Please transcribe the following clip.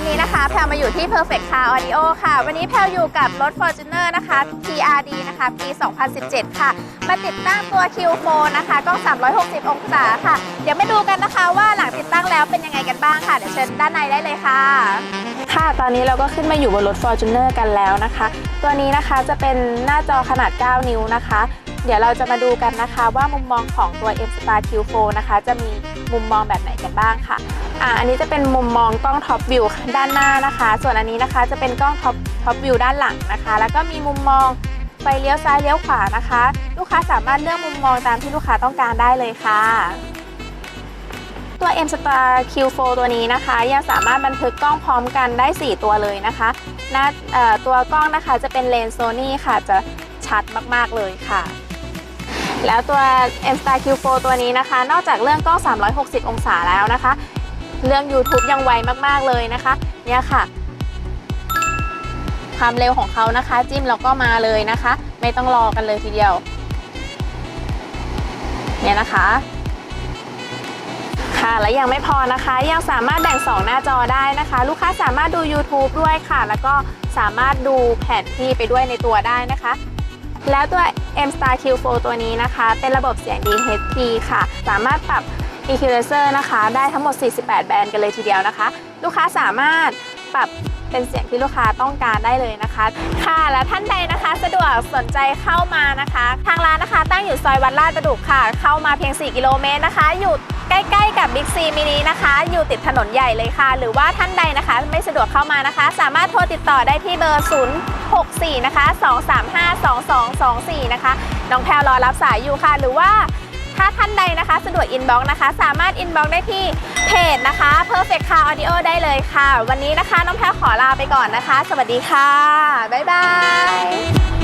ันนี้นะคะ แพลมาอยู่ที่ Perfect Car Audio ค่ะ วันนี้แพลวอยู่กับรถ Fortuner นะคะ TRD นะคะ ปี 2017 ค่ะ มาติดตั้งตัว Q4 นะคะกล้อง 360 องศาค่ะ เดี๋ยวมาดูกันนะคะว่าหลังติดตั้งแล้วเป็นยังไงกันบ้างค่ะ เดี๋ยวเชิญด้านในได้เลยค่ะ ค่ะ ตอนนี้เราก็ขึ้นมาอยู่บนรถ Fortuner กันแล้วนะคะ ตัวนี้นะคะจะเป็นหน้าจอขนาด 9 นิ้วนะคะเดี๋ยวเราจะมาดูกันนะคะว่ามุมมองของตัว M Star Q4 นะคะ จะมีมุมมองแบบไหนกันบ้างค่ะ อ่าอันนี้จะเป็นมุมมองกล้องท็อปวิวด้านหน้านะคะ ส่วนอันนี้นะคะจะเป็นกล้องท็อปท็อปวิวด้านหลังนะคะ แล้วก็มีมุมมองไฟเลี้ยวซ้ายเลี้ยวขวานะคะ ลูกค้าสามารถเลือกมุมมองตามที่ลูกค้าต้องการได้เลยค่ะ ตัว M Star Q4 ตัวนี้นะคะ ยังสามารถบันทึกกล้องพร้อมกันได้ 4 ตัวเลยนะคะหน้าตัวกล้องนะคะจะเป็นเลนส์โซนี่ค่ะจะชัดมากๆเลยค่ะแล้วตัว M Star Q4 ตัวนี้นะคะ นอกจากเรื่องกล้อง 360 องศาแล้วนะคะ เรื่อง YouTube ยังไวมากๆเลยนะคะ เนี่ยค่ะ ความเร็วของเขานะคะ จิ้มแล้วก็มาเลยนะคะ ไม่ต้องรอกันเลยทีเดียว เนี่ยนะคะค่ะและยังไม่พอนะคะยังสามารถแบ่ง 2 หน้าจอได้นะคะ ลูกค้าสามารถดู YouTube ด้วยค่ะ แล้วก็สามารถดูแผนที่ไปด้วยในตัวได้นะคะ แล้วตัว M Star Q4 ตัวนี้นะคะ เป็นระบบเสียง DHP ค่ะ สามารถปรับ Equalizer นะคะ ได้ทั้งหมด 48 แบรนด์กันเลยทีเดียวนะคะ ลูกค้าสามารถปรับเป็นเสียงที่ลูกค้าต้องการได้เลยนะคะ ค่ะ และท่านใดนะคะ สะดวกสนใจเข้ามานะคะ ทางร้านนะคะตั้งอยู่ซอยวัดลาดประดุกค่ะ เข้ามาเพียง 4 กิโลเมตรนะคะ อยู่ใกล้ๆกับบิ๊กซีมินินะคะ อยู่ติดถนนใหญ่เลยค่ะ หรือว่าท่านใดนะคะ ไม่สะดวกเข้ามานะคะ สามารถโทรติดต่อได้ที่เบอร์ 064 นะคะ 235 2224 นะคะ น้องแพลวรอรับสายอยู่ค่ะ หรือว่า ถ้าท่านใดนะคะ สะดวกอินบ็อกนะคะ สามารถอินบ็อกได้ที่เพจนะคะ Perfect Car Audio ได้เลยค่ะ วันนี้นะคะน้องแพลวขอลาไปก่อนนะคะ สวัสดีค่ะ บ๊ายบาย